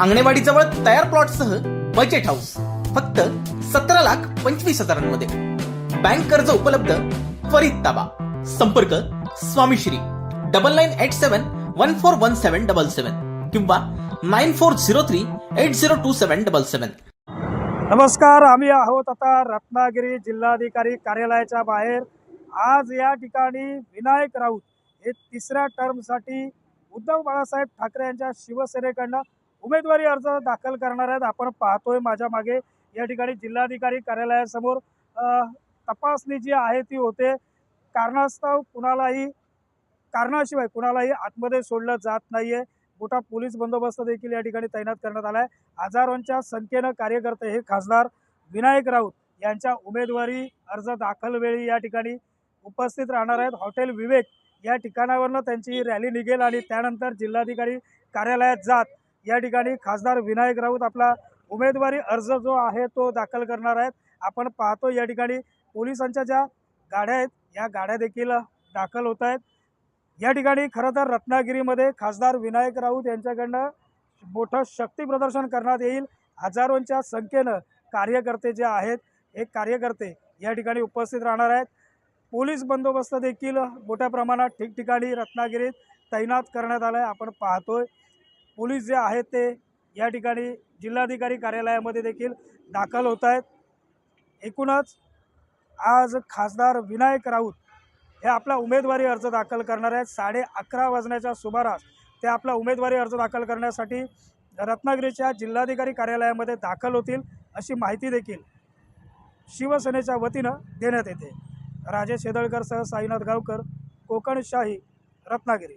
अंगणेवाडीजवळ तयार प्लॉटसह budget house फक्त सतरा लाख पंचवीस हजारांमध्ये. बँक कर्ज उपलब्ध त्वरित ताबा संपर्क Swamishri double nine eight seven one four one seven double seven किंवा nine four zero three eight zero two seven double seven नमस्कार आम्ही आहोत आता रत्नागिरी जिल्हाधिकारी कार्यालयाच्या बाहेर. आज या ठिकाणी विनायक राऊत हे तिसऱ्या टर्मसाठी उद्धव बाळासाहेब ठाकरे यांच्या शिवसेनेकडनं उमेदवारी अर्ज दाखल करणार आहेत. आपण पाहतोय माझ्या मागे या ठिकाणी जिल्हाधिकारी कार्यालयासमोर तपासणी जी आहे ती होते. कारणास्तव कुणालाही कारणाशिवाय कुणालाही आतमध्ये सोडलं जात नाहीये. मोठा पोलीस बंदोबस्त देखील या ठिकाणी तैनात करण्यात आला आहे हजारोंच्या संख्येनं कार्यकर्ते हे खासदार विनायक राऊत यांच्या उमेदवारी अर्ज दाखल वेळी या ठिकाणी उपस्थित राहणार आहेत. हॉटेल विवेक या ठिकाणावरनं त्यांची रॅली निघेल आणि त्यानंतर जिल्हाधिकारी कार्यालयात जात या ठिकाणी खासदार विनायक राऊत आपला उमेदवारी अर्ज जो आहे तो दाखल करणार आहेत. आपण पाहतो या ठिकाणी पोलिसांच्या ज्या गाड्या आहेत या गाड्या देखील दाखल होत आहेत. या ठिकाणी खरं तर रत्नागिरीमध्ये खासदार विनायक राऊत यांच्याकडनं मोठं शक्ती प्रदर्शन करण्यात येईल. हजारोंच्या संख्येनं कार्यकर्ते जे आहेत हे कार्यकर्ते या ठिकाणी उपस्थित राहणार आहेत. पोलीस बंदोबस्त देखील मोठ्या प्रमाणात ठिकठिकाणी रत्नागिरीत तैनात करण्यात आला आहे आपण पाहतोय पोलीस जे आहेत ते या ठिकाणी जिल्हाधिकारी कार्यालयामध्ये देखील दाखल होत आहेत. एकूणच आज खासदार विनायक राऊत हे आपला उमेदवारी अर्ज दाखल करणार आहेत. साडे अकरा वाजण्याच्या सुमारास ते आपला उमेदवारी अर्ज दाखल करण्यासाठी रत्नागिरीच्या जिल्हाधिकारी कार्यालयामध्ये दाखल होतील अशी माहिती देखील शिवसेनेच्या वतीनं देण्यात येते. राजेश हेदळकरसह साईनाथ गावकर कोकणशाही रत्नागिरी.